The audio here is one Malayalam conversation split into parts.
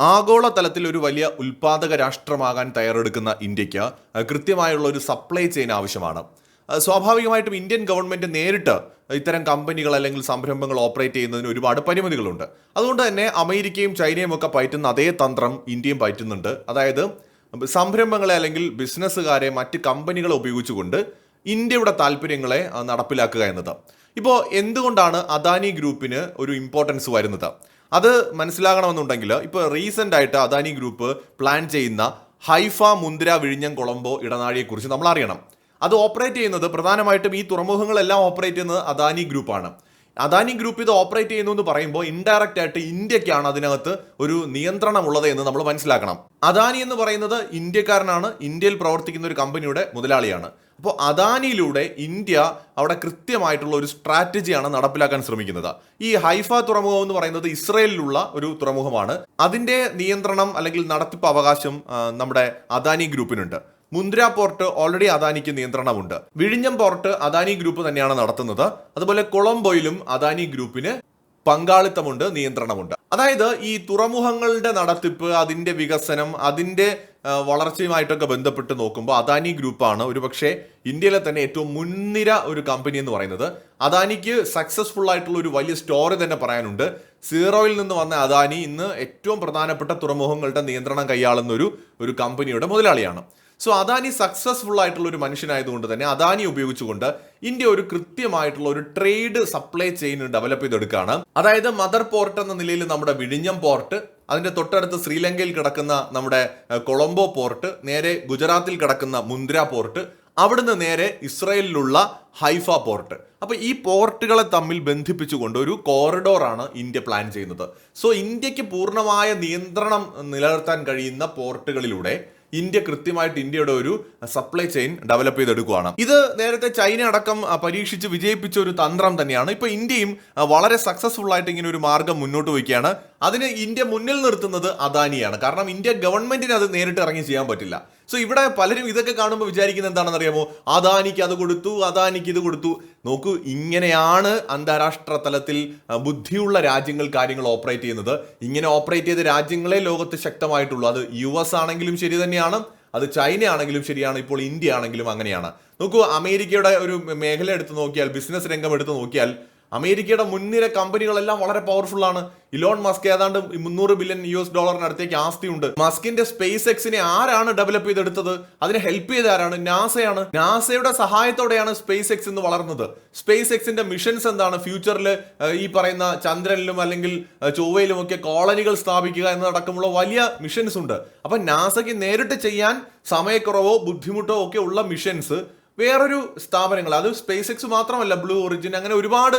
ആഗോളതലത്തിൽ ഒരു വലിയ ഉൽപാദക രാഷ്ട്രമാകാൻ തയ്യാറെടുക്കുന്ന ഇന്ത്യയ്ക്ക് കൃത്യമായുള്ള ഒരു സപ്ലൈ ചെയിൻ ആവശ്യമാണ്. സ്വാഭാവികമായിട്ടും ഇന്ത്യൻ ഗവൺമെന്റ് നേരിട്ട് ഇത്തരം കമ്പനികൾ അല്ലെങ്കിൽ സംരംഭങ്ങൾ ഓപ്പറേറ്റ് ചെയ്യുന്നതിന് ഒരുപാട് പരിമിതികളുണ്ട്. അതുകൊണ്ട് തന്നെ അമേരിക്കയും ചൈനയും ഒക്കെ പയറ്റുന്ന അതേ തന്ത്രം ഇന്ത്യയും പയറ്റുന്നുണ്ട്. അതായത് സംരംഭങ്ങളെ അല്ലെങ്കിൽ ബിസിനസ്സുകാരെ മറ്റ് കമ്പനികളെ ഉപയോഗിച്ചുകൊണ്ട് ഇന്ത്യയുടെ താല്പര്യങ്ങളെ നടപ്പിലാക്കുക എന്നത്. ഇപ്പോൾ എന്തുകൊണ്ടാണ് അദാനി ഗ്രൂപ്പിന് ഒരു ഇമ്പോർട്ടൻസ് വരുന്നത്? അത് മനസ്സിലാകണമെന്നുണ്ടെങ്കിൽ ഇപ്പോൾ റീസെന്റ് ആയിട്ട് അദാനി ഗ്രൂപ്പ് പ്ലാൻ ചെയ്യുന്ന ഹൈഫ മുന്തിര വിഴിഞ്ഞം കൊളംബോ ഇടനാഴിയെക്കുറിച്ച് നമ്മൾ അറിയണം. അത് ഓപ്പറേറ്റ് ചെയ്യുന്നത് പ്രധാനമായിട്ടും ഈ തുറമുഖങ്ങളെല്ലാം ഓപ്പറേറ്റ് ചെയ്യുന്നത് അദാനി ഗ്രൂപ്പാണ്. അദാനി ഗ്രൂപ്പ് ഇത് ഓപ്പറേറ്റ് ചെയ്യുന്നു എന്ന് പറയുമ്പോൾ ഇൻഡയറക്റ്റ് ആയിട്ട് ഇന്ത്യക്കാണ് അതിനകത്ത് ഒരു നിയന്ത്രണമുള്ളത് എന്ന് നമ്മൾ മനസ്സിലാക്കണം. അദാനി എന്ന് പറയുന്നത് ഇന്ത്യക്കാരനാണ് ഇന്ത്യയിൽ പ്രവർത്തിക്കുന്ന ഒരു കമ്പനിയുടെ മുതലാളിയാണ്. അപ്പോൾ അദാനിയിലൂടെ ഇന്ത്യ അവിടെ കൃത്യമായിട്ടുള്ള ഒരു സ്ട്രാറ്റജിയാണ് നടപ്പിലാക്കാൻ ശ്രമിക്കുന്നത്. ഈ ഹൈഫ തുറമുഖം എന്ന് പറയുന്നത് ഇസ്രയേലിലുള്ള ഒരു തുറമുഖമാണ്. അതിന്റെ നിയന്ത്രണം അല്ലെങ്കിൽ നടത്തിപ്പ് അവകാശം നമ്മുടെ അദാനി ഗ്രൂപ്പിനുണ്ട്. മുന്ദ്ര പോർട്ട് ഓൾറെഡി അദാനിക്ക് നിയന്ത്രണമുണ്ട്. വിഴിഞ്ഞം പോർട്ട് അദാനി ഗ്രൂപ്പ് തന്നെയാണ് നടത്തുന്നത്. അതുപോലെ കൊളംബോയിലും അദാനി ഗ്രൂപ്പിന് പങ്കാളിത്തമുണ്ട് നിയന്ത്രണമുണ്ട്. അതായത് ഈ തുറമുഖങ്ങളുടെ നടത്തിപ്പ് അതിന്റെ വികസനം അതിന്റെ വളർച്ചയുമായിട്ടൊക്കെ ബന്ധപ്പെട്ട് നോക്കുമ്പോൾ അദാനി ഗ്രൂപ്പാണ് ഒരുപക്ഷെ ഇന്ത്യയിലെ തന്നെ ഏറ്റവും മുൻനിര ഒരു കമ്പനി എന്ന് പറയുന്നത്. അദാനിക്ക് സക്സസ്ഫുൾ ആയിട്ടുള്ള ഒരു വലിയ സ്റ്റോറി തന്നെ പറയാനുണ്ട്. സീറോയിൽ നിന്ന് വന്ന അദാനി ഇന്ന് ഏറ്റവും പ്രധാനപ്പെട്ട തുറമുഖങ്ങളുടെ നിയന്ത്രണം കൈയാളുന്ന ഒരു ഒരു കമ്പനിയുടെ മുതലാളിയാണ്. സോ അദാനി സക്സസ്ഫുൾ ആയിട്ടുള്ള ഒരു മനുഷ്യനായതുകൊണ്ട് തന്നെ അദാനി ഉപയോഗിച്ചുകൊണ്ട് ഇന്ത്യ ഒരു കൃത്യമായിട്ടുള്ള ഒരു ട്രേഡ് സപ്ലൈ ചെയിൻ ഡെവലപ്പ് ചെയ്തെടുക്കുകയാണ്. അതായത് മദർ പോർട്ട് എന്ന നിലയിൽ നമ്മുടെ വിഴിഞ്ഞം പോർട്ട് അതിന്റെ തൊട്ടടുത്ത് ശ്രീലങ്കയിൽ കിടക്കുന്ന നമ്മുടെ കൊളംബോ പോർട്ട് നേരെ ഗുജറാത്തിൽ കിടക്കുന്ന മുന്ദ്ര പോർട്ട് അവിടുന്ന് നേരെ ഇസ്രയേലിലുള്ള ഹൈഫ പോർട്ട് അപ്പൊ ഈ പോർട്ടുകളെ തമ്മിൽ ബന്ധിപ്പിച്ചുകൊണ്ട് ഒരു കോറിഡോറാണ് ഇന്ത്യ പ്ലാൻ ചെയ്യുന്നത്. സോ ഇന്ത്യയ്ക്ക് പൂർണമായ നിയന്ത്രണം നിലനിർത്താൻ കഴിയുന്ന പോർട്ടുകളിലൂടെ ഇന്ത്യ കൃത്യമായിട്ട് ഇന്ത്യയുടെ ഒരു സപ്ലൈ ചെയിൻ ഡെവലപ്പ് ചെയ്തെടുക്കുകയാണ് ഇത് നേരത്തെ ചൈന അടക്കം പരീക്ഷിച്ച് വിജയിപ്പിച്ച ഒരു തന്ത്രം തന്നെയാണ്. ഇപ്പൊ ഇന്ത്യയും വളരെ സക്സസ്ഫുൾ ആയിട്ട് ഇങ്ങനെ ഒരു മാർഗം മുന്നോട്ട് വയ്ക്കുകയാണ്. അതിന് ഇന്ത്യ മുന്നിൽ നിർത്തുന്നത് അദാനിയാണ്. കാരണം ഇന്ത്യ ഗവൺമെന്റിന് അത് നേരിട്ട് ഇറങ്ങി ചെയ്യാൻ പറ്റില്ല. സോ ഇവിടെ പലരും ഇതൊക്കെ കാണുമ്പോൾ വിചാരിക്കുന്നത് എന്താണെന്ന് അറിയാമോ അദാനിക്ക് അത് കൊടുത്തു അദാനിക്ക് ഇത് കൊടുത്തു. നോക്കൂ ഇങ്ങനെയാണ് അന്താരാഷ്ട്ര തലത്തിൽ ബുദ്ധിയുള്ള രാജ്യങ്ങൾ കാര്യങ്ങൾ ഓപ്പറേറ്റ് ചെയ്യുന്നത്. ഇങ്ങനെ ഓപ്പറേറ്റ് ചെയ്ത രാജ്യങ്ങളെ ലോകത്ത് ശക്തമായിട്ടുള്ളൂ. അത് യു എസ് ആണെങ്കിലും ശരി തന്നെയാണ് അത് ചൈന ആണെങ്കിലും ശരിയാണ് ഇപ്പോൾ ഇന്ത്യ ആണെങ്കിലും അങ്ങനെയാണ്. നോക്കൂ അമേരിക്കയുടെ ഒരു മേഖല എടുത്ത് നോക്കിയാൽ ബിസിനസ് രംഗം എടുത്ത് നോക്കിയാൽ അമേരിക്കയുടെ മുൻനിര കമ്പനികളെല്ലാം വളരെ പവർഫുൾ ആണ്. ഇലോൺ മസ്ക് ഏതാണ്ട് മുന്നൂറ് ബില്യൺ യു എസ് ഡോളറിനടുത്തേക്ക് ആസ്തിയുണ്ട്. മസ്കിന്റെ സ്പേസ് എക്സിനെ ആരാണ് ഡെവലപ്പ് ചെയ്തെടുത്തത്? അതിനെ ഹെൽപ്പ് ചെയ്ത ആരാണ്? നാസയാണ്. നാസയുടെ സഹായത്തോടെയാണ് സ്പേസ് എക്സ് ഇന്ന് വളർന്നത്. സ്പേസ് എക്സിന്റെ മിഷൻസ് എന്താണ് ഫ്യൂച്ചറിൽ ഈ പറയുന്ന ചന്ദ്രനിലും അല്ലെങ്കിൽ ചൊവ്വയിലും ഒക്കെ കോളനികൾ സ്ഥാപിക്കുക എന്നതടക്കമുള്ള വലിയ മിഷൻസ് ഉണ്ട്. അപ്പൊ നാസയ്ക്ക് നേരിട്ട് ചെയ്യാൻ സമയക്കുറവോ ബുദ്ധിമുട്ടോ ഒക്കെ ഉള്ള മിഷൻസ് വേറൊരു സ്ഥാപനങ്ങൾ അത് സ്പേസ് എക്സ് മാത്രമല്ല ബ്ലൂ ഒറിജിൻ അങ്ങനെ ഒരുപാട്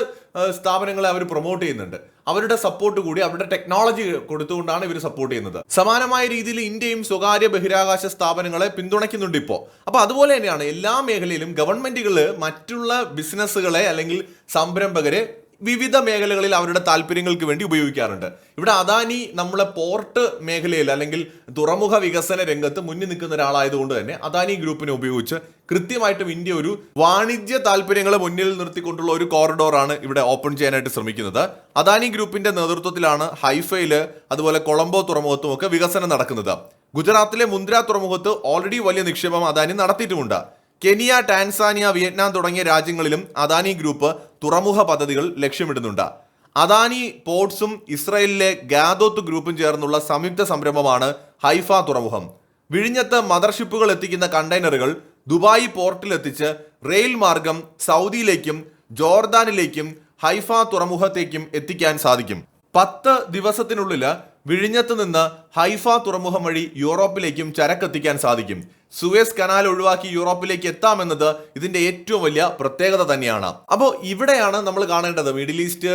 സ്ഥാപനങ്ങളെ അവർ പ്രൊമോട്ട് ചെയ്യുന്നുണ്ട്. അവരുടെ സപ്പോർട്ട് കൂടി അവരുടെ ടെക്നോളജി കൊടുത്തുകൊണ്ടാണ് ഇവർ സപ്പോർട്ട് ചെയ്യുന്നത്. സമാനമായ രീതിയിൽ ഇന്ത്യയും സ്വകാര്യ ബഹിരാകാശ സ്ഥാപനങ്ങളെ പിന്തുണയ്ക്കുന്നുണ്ട് ഇപ്പോൾ അപ്പൊ അതുപോലെ തന്നെയാണ് എല്ലാ മേഖലയിലും ഗവൺമെന്റുകൾ മറ്റുള്ള ബിസിനസ്സുകളെ അല്ലെങ്കിൽ സംരംഭകരെ വിവിധ മേഖലകളിൽ അവരുടെ താല്പര്യങ്ങൾക്ക് വേണ്ടി ഉപയോഗിക്കാറുണ്ട്. ഇവിടെ അദാനി നമ്മളെ പോർട്ട് മേഖലയിൽ അല്ലെങ്കിൽ തുറമുഖ വികസന രംഗത്ത് മുന്നിൽ നിൽക്കുന്ന ഒരാളായതുകൊണ്ട് തന്നെ അദാനി ഗ്രൂപ്പിനെ ഉപയോഗിച്ച് കൃത്യമായിട്ടും ഇന്ത്യ ഒരു വാണിജ്യ താല്പര്യങ്ങളെ മുന്നിൽ നിർത്തിക്കൊണ്ടുള്ള ഒരു കോറിഡോറാണ് ഇവിടെ ഓപ്പൺ ചെയ്യാനായിട്ട് ശ്രമിക്കുന്നത്. അദാനി ഗ്രൂപ്പിന്റെ നേതൃത്വത്തിലാണ് ഹൈഫയിൽ അതുപോലെ കൊളംബോ തുറമുഖത്തും ഒക്കെ വികസനം നടക്കുന്നത്. ഗുജറാത്തിലെ മുന്ദ്ര തുറമുഖത്ത് ഓൾറെഡി വലിയ നിക്ഷേപം അദാനി നടത്തിയിട്ടുമുണ്ട്. കെനിയ ടാൻസാനിയ വിയറ്റ്നാം തുടങ്ങിയ രാജ്യങ്ങളിലും അദാനി ഗ്രൂപ്പ് തുറമുഖ പദ്ധതികൾ ലക്ഷ്യമിടുന്നുണ്ട്. അദാനി പോർട്സും ഇസ്രയേലിലെ ഗാദോത്ത് ഗ്രൂപ്പും ചേർന്നുള്ള സംയുക്ത സംരംഭമാണ് ഹൈഫ തുറമുഖം. വിഴിഞ്ഞത്ത് മദർഷിപ്പുകൾ എത്തിക്കുന്ന കണ്ടെയ്നറുകൾ ദുബായ് പോർട്ടിലെത്തിച്ച് റെയിൽ മാർഗം സൗദിയിലേക്കും ജോർദാനിലേക്കും ഹൈഫ തുറമുഖത്തേക്കും എത്തിക്കാൻ സാധിക്കും. പത്ത് ദിവസത്തിനുള്ളിൽ വിഴിഞ്ഞത്ത് നിന്ന് ഹൈഫ തുറമുഖം വഴി യൂറോപ്പിലേക്കും ചരക്കെത്തിക്കാൻ സാധിക്കും. സുവേസ് കനാൽ ഒഴിവാക്കി യൂറോപ്പിലേക്ക് എത്താമെന്നത് ഇതിന്റെ ഏറ്റവും വലിയ പ്രത്യേകത തന്നെയാണ്. അപ്പോൾ ഇവിടെയാണ് നമ്മൾ കാണേണ്ടത്. Middle East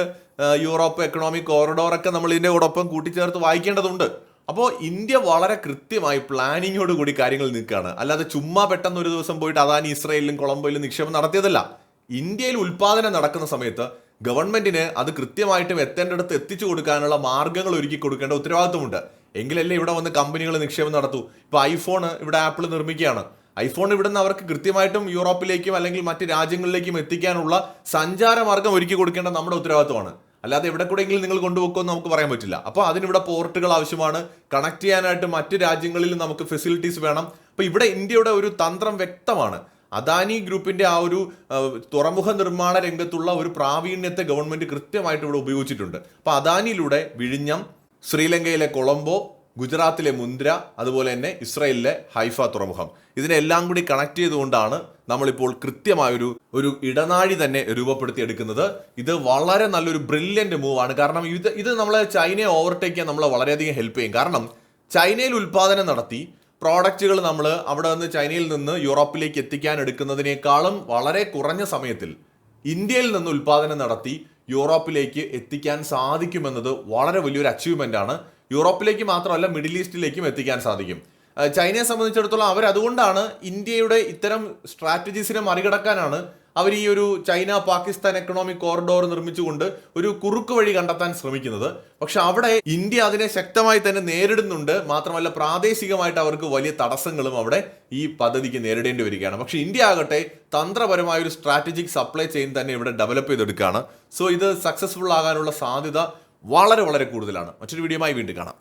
Europe economic corridor ഒക്കെ നമ്മൾ ഇതിന്റെ കൂടൊപ്പം കൂട്ടിച്ചേർത്ത് വായിക്കേണ്ടതുണ്ട്. അപ്പോൾ ഇന്ത്യ വളരെ കൃത്യമായി പ്ലാനിങ്ങോട് കൂടി കാര്യങ്ങൾ നിൽക്കുകയാണ്. അല്ലാതെ ചുമ്മാ പെട്ടെന്ന് ഒരു ദിവസം പോയിട്ട് അതാണ് ഇസ്രയേലിലും കൊളംബോയിലും നിക്ഷേപം നടത്തിയതല്ല. ഇന്ത്യയിൽ ഉൽപാദനം നടക്കുന്ന സമയത്ത് ഗവൺമെന്റിന് അത് കൃത്യമായിട്ടും എത്തേണ്ടടുത്ത് എത്തിച്ചു കൊടുക്കാനുള്ള മാർഗങ്ങൾ ഒരുക്കി കൊടുക്കേണ്ട ഉത്തരവാദിത്വമുണ്ട്. എങ്കിലല്ലേ ഇവിടെ വന്ന് കമ്പനികൾ നിക്ഷേപം നടത്തൂ. ഇപ്പൊ ഐഫോൺ ഇവിടെ ആപ്പിൾ നിർമ്മിക്കുകയാണ്. ഐഫോൺ ഇവിടെ നിന്ന് അവർക്ക് കൃത്യമായിട്ടും യൂറോപ്പിലേക്കും അല്ലെങ്കിൽ മറ്റ് രാജ്യങ്ങളിലേക്കും എത്തിക്കാനുള്ള സഞ്ചാര മാർഗം ഒരുക്കി കൊടുക്കേണ്ട നമ്മുടെ ഉത്തരവാദിത്വമാണ്. അല്ലാതെ എവിടെ കൂടെയെങ്കിലും നിങ്ങൾ കൊണ്ടുപോക്കുമെന്ന് നമുക്ക് പറയാൻ പറ്റില്ല. അപ്പോൾ അതിനിവിടെ പോർട്ടുകൾ ആവശ്യമാണ്. കണക്ട് ചെയ്യാനായിട്ട് മറ്റ് രാജ്യങ്ങളിൽ നമുക്ക് ഫെസിലിറ്റീസ് വേണം. അപ്പോൾ ഇവിടെ ഇന്ത്യയുടെ ഒരു തന്ത്രം വ്യക്തമാണ്. അദാനി ഗ്രൂപ്പിന്റെ ആ ഒരു തുറമുഖ നിർമ്മാണ രംഗത്തുള്ള ഒരു പ്രാവീണ്യത്തെ ഗവൺമെന്റ് കൃത്യമായിട്ട് ഇവിടെ ഉപയോഗിച്ചിട്ടുണ്ട്. അപ്പോൾ അദാനിയിലൂടെ വിഴിഞ്ഞം ശ്രീലങ്കയിലെ കൊളംബോ ഗുജറാത്തിലെ മുന്ദ്ര അതുപോലെ തന്നെ ഇസ്രയേലിലെ ഹൈഫ തുറമുഖം. ഇതിനെല്ലാം കൂടി കണക്ട് ചെയ്തുകൊണ്ടാണ് നമ്മളിപ്പോൾ കൃത്യമായൊരു ഒരു ഇടനാഴി തന്നെ രൂപപ്പെടുത്തിയെടുക്കുന്നത്. ഇത് വളരെ നല്ലൊരു ബ്രില്യന്റ് മൂവാണ്. കാരണം ഇത് ഇത് നമ്മളെ ചൈനയെ ഓവർടേക്ക് ചെയ്യാൻ നമ്മളെ വളരെയധികം ഹെൽപ്പ് ചെയ്യും. കാരണം ചൈനയിൽ ഉൽപാദനം നടത്തി പ്രോഡക്റ്റുകൾ നമ്മൾ അവിടെ നിന്ന് ചൈനയിൽ നിന്ന് യൂറോപ്പിലേക്ക് എത്തിക്കാൻ എടുക്കുന്നതിനേക്കാളും വളരെ കുറഞ്ഞ സമയത്തിൽ ഇന്ത്യയിൽ നിന്ന് ഉൽപാദനം നടത്തി യൂറോപ്പിലേക്ക് എത്തിക്കാൻ സാധിക്കുമെന്നത് വളരെ വലിയൊരു അച്ചീവ്മെന്റ് ആണ്. യൂറോപ്പിലേക്ക് മാത്രമല്ല മിഡിൽ ഈസ്റ്റിലേക്കും എത്തിക്കാൻ സാധിക്കും. ചൈനയെ സംബന്ധിച്ചിടത്തോളം അവരതുകൊണ്ടാണ് ഇന്ത്യയുടെ ഇത്തരം സ്ട്രാറ്റജീസിനെ മറികടക്കാനാണ് അവർ ഈ ഒരു ചൈന പാകിസ്ഥാൻ എക്കണോമിക് കോറിഡോർ നിർമ്മിച്ചുകൊണ്ട് ഒരു കുറുക്ക് വഴി കണ്ടെത്താൻ ശ്രമിക്കുന്നത്. പക്ഷെ അവിടെ ഇന്ത്യ അതിനെ ശക്തമായി തന്നെ നേരിടുന്നുണ്ട്. മാത്രമല്ല പ്രാദേശികമായിട്ട് അവർക്ക് വലിയ തടസ്സങ്ങളും അവിടെ ഈ പദ്ധതിക്ക് നേരിടേണ്ടി വരികയാണ്. പക്ഷെ ഇന്ത്യ ആകട്ടെ തന്ത്രപരമായ ഒരു സ്ട്രാറ്റജിക് സപ്ലൈ ചെയിൻ തന്നെ ഇവിടെ ഡെവലപ്പ് ചെയ്തെടുക്കുകയാണ്. സോ ഇത് സക്സസ്ഫുൾ ആകാനുള്ള സാധ്യത വളരെ വളരെ കൂടുതലാണ്. മറ്റൊരു വീഡിയോയുമായി വീണ്ടും കാണാം.